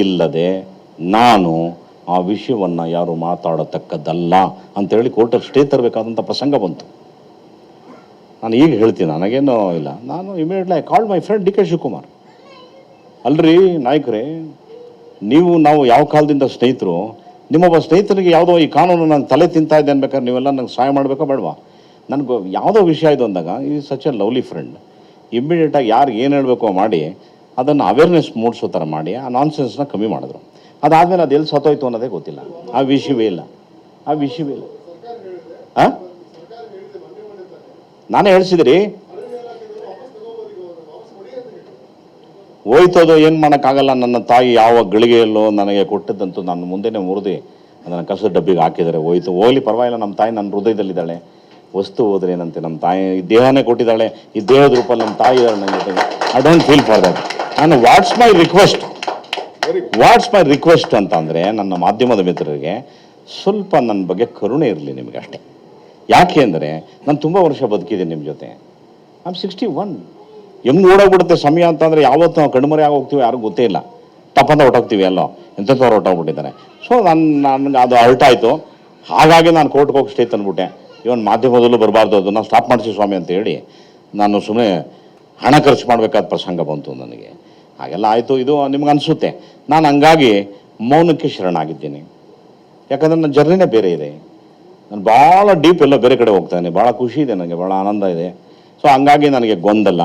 ಇಲ್ಲದೆ ನಾನು ಆ ವಿಷಯವನ್ನು ಯಾರು ಮಾತಾಡತಕ್ಕದ್ದಲ್ಲ ಅಂತೇಳಿ ಕೋರ್ಟಲ್ಲಿ ಸ್ಟೇ ತರಬೇಕಾದಂಥ ಪ್ರಸಂಗ ಬಂತು. ನಾನು ಈಗ ಹೇಳ್ತೀನಿ, ನನಗೇನು ಇಲ್ಲ. ನಾನು immediately I call my friend D K Shivakumar ಅಲ್ರಿ ನಾಯಕರೇ, ನೀವು ನಾವು ಯಾವ ಕಾಲದಿಂದ ಸ್ನೇಹಿತರು, ನಿಮ್ಮೊಬ್ಬ ಸ್ನೇಹಿತರಿಗೆ ಯಾವುದೋ ಈ ಕಾನೂನು ನಾನು ತಲೆ ತಿಂತಾ ಇದ್ದೆ ಅನ್ಬೇಕಾದ್ರೆ ನೀವೆಲ್ಲ ನಂಗೆ ಸಹಾಯ ಮಾಡಬೇಕಾ ಬೇಡವಾ? ನನಗೆ ಯಾವುದೋ ವಿಷಯ ಇದು ಅಂದಾಗ ಈ ಸಚ್ ಎ ಲವ್ಲಿ ಫ್ರೆಂಡ್ ಇಮ್ಮಿಡಿಯೇಟಾಗಿ ಯಾರು ಏನು ಹೇಳಬೇಕು ಮಾಡಿ ಅದನ್ನು ಅವೇರ್ನೆಸ್ ಮೂಡಿಸೋ ಥರ ಮಾಡಿ, ಆ ನಾನ್ಸೆನ್ಸ್ನ ಕಮ್ಮಿ ಮಾಡಿದ್ರು. ಅದಾದಮೇಲೆ ಅದು ಎಲ್ಲಿ ಸತ್ತೋಯ್ತು ಅನ್ನೋದೇ ಗೊತ್ತಿಲ್ಲ. ಆ ವಿಷಯವೇ ಇಲ್ಲ. ಆ ವಿಷಯವೇ ಇಲ್ಲ. ಆ? ನಾನೇ ಹೇಳ್ಸಿದ್ರಿ? ಹೋಯ್ತದೋ ಏನು ಮಾಡೋಕ್ಕಾಗಲ್ಲ ನನ್ನ ತಾಯಿ ಯಾವ ಗಳಿಗೆಯಲ್ಲೋ ನನಗೆ ಕೊಟ್ಟಿದ್ದಂತೂ ನಾನು ಮುಂದೆನೇ ಮುರಿದು. ಅದನ್ನು ಕಸದ ಡಬ್ಬಿಗೆ ಹಾಕಿದರೆ ಹೋಯ್ತು. ಹೋಗ್ಲಿ ಪರವಾಗಿಲ್ಲ ನಮ್ಮ ತಾಯಿ ನನ್ನ ಹೃದಯದಲ್ಲಿದ್ದಾಳೆ. ವಸ್ತು ಹೋದ್ರೆ ಏನಂತೆ ನಮ್ಮ ತಾಯಿ ಈ ದೇಹನೇ ಕೊಟ್ಟಿದ್ದಾಳೆ, ಈ ದೇಹದ ರೂಪ ನಮ್ಮ ತಾಯಿ ಇದ್ದಾಳೆ ನನ್ನ ಜೊತೆಗೆ I don't feel for that ನಾನು what's my request what's my request ಅಂತ ಅಂದರೆ ನನ್ನ ಮಾಧ್ಯಮದ ಮಿತ್ರರಿಗೆ ಸ್ವಲ್ಪ ನನ್ನ ಬಗ್ಗೆ ಕರುಣೆ ಇರಲಿ ನಿಮಗೆ ಅಷ್ಟೇ. ಯಾಕೆ ಅಂದರೆ ನಾನು ತುಂಬ ವರ್ಷ ಬದುಕಿದ್ದೀನಿ ನಿಮ್ಮ ಜೊತೆ. ಆಮ್ ಸಿಕ್ಸ್ಟಿ ಒನ್ ಹೆಂಗೆ ಓಡೋಗ್ಬಿಡುತ್ತೆ ಸಮಯ ಅಂತಂದರೆ ಯಾವತ್ತು ನಾವು ಕಣ್ಮರೆ ಆಗಿ ಹೋಗ್ತೀವಿ ಯಾರಿಗೂ ಗೊತ್ತೇ ಇಲ್ಲ. ತಪ್ಪಂತ ಹೊಟ್ಟೋಗ್ತೀವಿ ಎಲ್ಲೋ. ಎಂಥವ್ರು ಹೊಟ್ಟೋಗ್ಬಿಟ್ಟಿದ್ದಾರೆ ಸೊ ನಾನು ನನಗೆ ಅದು ಅಲ್ಟಾಯಿತು ಹಾಗಾಗಿ ನಾನು ಕೋರ್ಟ್ಗೆ ಹೋಗಿ ಸ್ಟೇ ತಂದ್ಬಿಟ್ಟೆ. ಇವನ್ ಮಾಧ್ಯಮದಲ್ಲೂ ಬರಬಾರ್ದು ಅದನ್ನು ಸ್ಟಾಪ್ ಮಾಡಿಸಿ ಸ್ವಾಮಿ ಅಂತ ಹೇಳಿ ನಾನು ಸುಮ್ಮನೆ ಹಣ ಖರ್ಚು ಮಾಡಬೇಕಾದ ಪ್ರಸಂಗ ಬಂತು ನನಗೆ. ಹಾಗೆಲ್ಲ ಆಯಿತು, ಇದು ನಿಮ್ಗೆ ಅನಿಸುತ್ತೆ. ನಾನು ಹಂಗಾಗಿ ಮೌನಕ್ಕೆ ಶರಣಾಗಿದ್ದೀನಿ. ಯಾಕಂದರೆ ನನ್ನ ಜರ್ನಿನೇ ಬೇರೆ ಇದೆ. ನಾನು ಭಾಳ ಡೀಪ್ ಎಲ್ಲ ಬೇರೆ ಕಡೆ ಹೋಗ್ತಾನೆ, ಭಾಳ ಖುಷಿ ಇದೆ ನನಗೆ, ಭಾಳ ಆನಂದ ಇದೆ. ಸೊ ಹಂಗಾಗಿ ನನಗೆ ಗೊಂದಲ,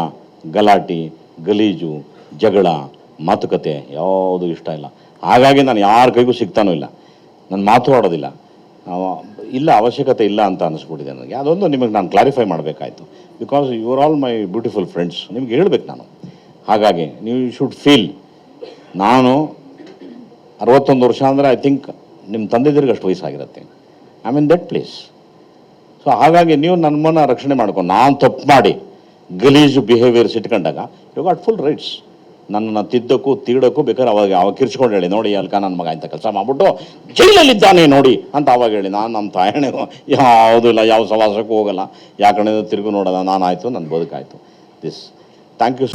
ಗಲಾಟೆ, ಗಲೀಜು, ಜಗಳ, ಮಾತುಕತೆ ಯಾವುದು ಇಷ್ಟ ಇಲ್ಲ. ಹಾಗಾಗಿ ನಾನು ಯಾರ ಕೈಗೂ ಸಿಗ್ತಾನೂ ಇಲ್ಲ. ನಾನು ಮಾತಾಡೋದಿಲ್ಲ. ಅವ- ಇಲ್ಲ ಅವಶ್ಯಕತೆ ಇಲ್ಲ ಅಂತ ಅನಿಸ್ಬಿಟ್ಟಿದೆ ನನಗೆ. ಅದೊಂದು ನಿಮಗೆ ನಾನು clarify ಮಾಡಬೇಕಾಯ್ತು. Because you are all my beautiful friends ನಿಮ್ಗೆ ಹೇಳ್ಬೇಕು ನಾನು. ಹಾಗಾಗಿ ನೀವು ಶುಡ್ ಫೀಲ್ ನಾನು ಅರವತ್ತೊಂದು ವರ್ಷ ಅಂದರೆ ಐ ಥಿಂಕ್ ನಿಮ್ಮ ತಂದೆದಿರಿಗೆ ಅಷ್ಟು ವಯಸ್ಸಾಗಿರುತ್ತೆ. I mean that place so ಹಾಗಾಗಿ ನೀವು ನಮ್ಮನ್ನು ರಕ್ಷಣೆ ಮಾಡ್ಕೊಂಡು, ನಾನು ತಪ್ಪು ಮಾಡಿ ಗಲೀಜು ಬಿಹೇವಿಯರ್ಸ್ ಇಟ್ಕೊಂಡಾಗ ಯು ಗಾಟ್ ಫುಲ್ ರೈಟ್ಸ್ ನನ್ನನ್ನು ತಿದ್ದಕ್ಕೂ ತೀಡಕ್ಕೂ ಬೇಕಾದ್ರೆ ಅವಾಗ ಅವಾಗ ಕಿರ್ಚ್ಕೊಂಡು ಹೇಳಿ, ನೋಡಿ ಅಲ್ಕ ನನ್ನ ಮಗ ಅಂತ ಕೆಲಸ ಮಾಡ್ಬಿಟ್ಟು ಜೈಲಲ್ಲಿದ್ದಾನೆ ನೋಡಿ ಅಂತ ಅವಾಗ ಹೇಳಿ. ನಾನು ನಮ್ಮ ತಾಯಣೆ ಯಾವುದೂ ಇಲ್ಲ, ಯಾವ ಸವಾಸಕ್ಕೂ ಹೋಗಲ್ಲ. ಯಾಕಂದ್ರೆ ತಿರುಗು ನೋಡೋಣ ನಾನು ಆಯಿತು ನನ್ನ ಬದುಕಾಯಿತು ದಿಸ್ ಥ್ಯಾಂಕ್ ಯು